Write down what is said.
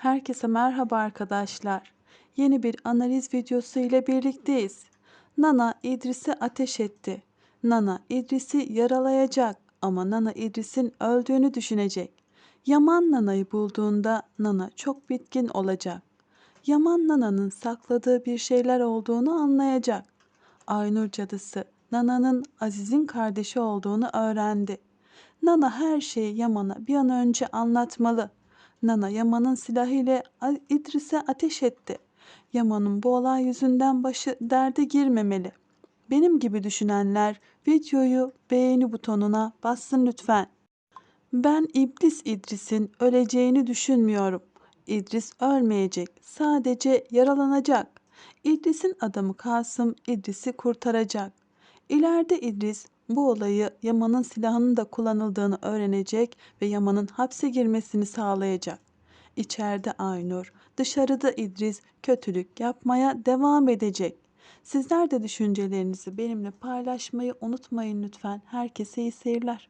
Herkese merhaba arkadaşlar. Yeni bir analiz videosu ile birlikteyiz. Nana İdris'e ateş etti. Nana İdris'i yaralayacak ama Nana İdris'in öldüğünü düşünecek. Yaman Nana'yı bulduğunda Nana çok bitkin olacak. Yaman Nana'nın sakladığı bir şeyler olduğunu anlayacak. Aynur cadısı Nana'nın Aziz'in kardeşi olduğunu öğrendi. Nana her şeyi Yaman'a bir an önce anlatmalı. Nana Yaman'ın silahı ile A- İdris'e ateş etti. Yaman'ın bu olay yüzünden başı derde girmemeli. Benim gibi düşünenler videoyu beğeni butonuna bassın lütfen. Ben İblis İdris'in öleceğini düşünmüyorum. İdris ölmeyecek, sadece yaralanacak. İdris'in adamı Kasım İdris'i kurtaracak. İleride İdris bu olayı Yaman'ın silahının da kullanıldığını öğrenecek ve Yaman'ın hapse girmesini sağlayacak. İçeride Aynur, dışarıda İdris kötülük yapmaya devam edecek. Sizler de düşüncelerinizi benimle paylaşmayı unutmayın lütfen. Herkese iyi seyirler.